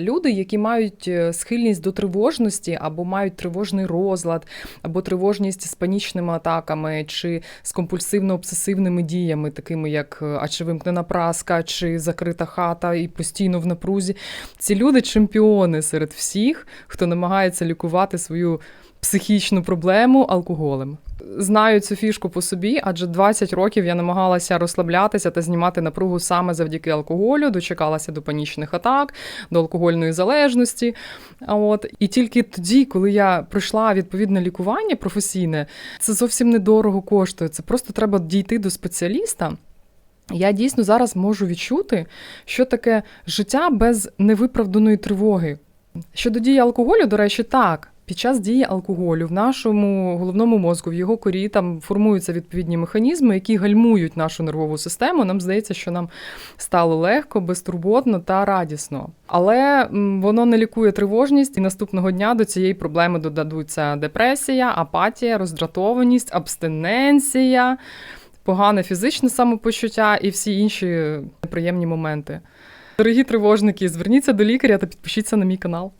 Люди, які мають е, схильність до тривожності, або мають тривожний розлад, або тривожність з панічними атаками, чи з компульсивно-обсесивними діями, такими як е, а вимкнена праска, чи закрита хата і постійно в напрузі. Ці люди чемпіони серед всіх, хто намагається лікувати свою психічну проблему алкоголем. Знаю цю фішку по собі, адже 20 років я намагалася розслаблятися та знімати напругу саме завдяки алкоголю, дочекалася до панічних атак, до алкогольної залежності. А От і тільки тоді, коли я пройшла відповідне лікування професійне, це зовсім недорого коштує. Це просто треба дійти до спеціаліста. Я дійсно зараз можу відчути, що таке життя без невиправданої тривоги. Щодо дії алкоголю, до речі, так. Під час дії алкоголю в нашому головному мозку, в його корі там формуються відповідні механізми, які гальмують нашу нервову систему. Нам здається, що нам стало легко, безтурботно та радісно. Але воно не лікує тривожність, і наступного дня до цієї проблеми додадуться депресія, апатія, роздратованість, абстиненція, погане фізичне самопочуття і всі інші неприємні моменти. Дорогі тривожники, зверніться до лікаря та підпишіться на мій канал.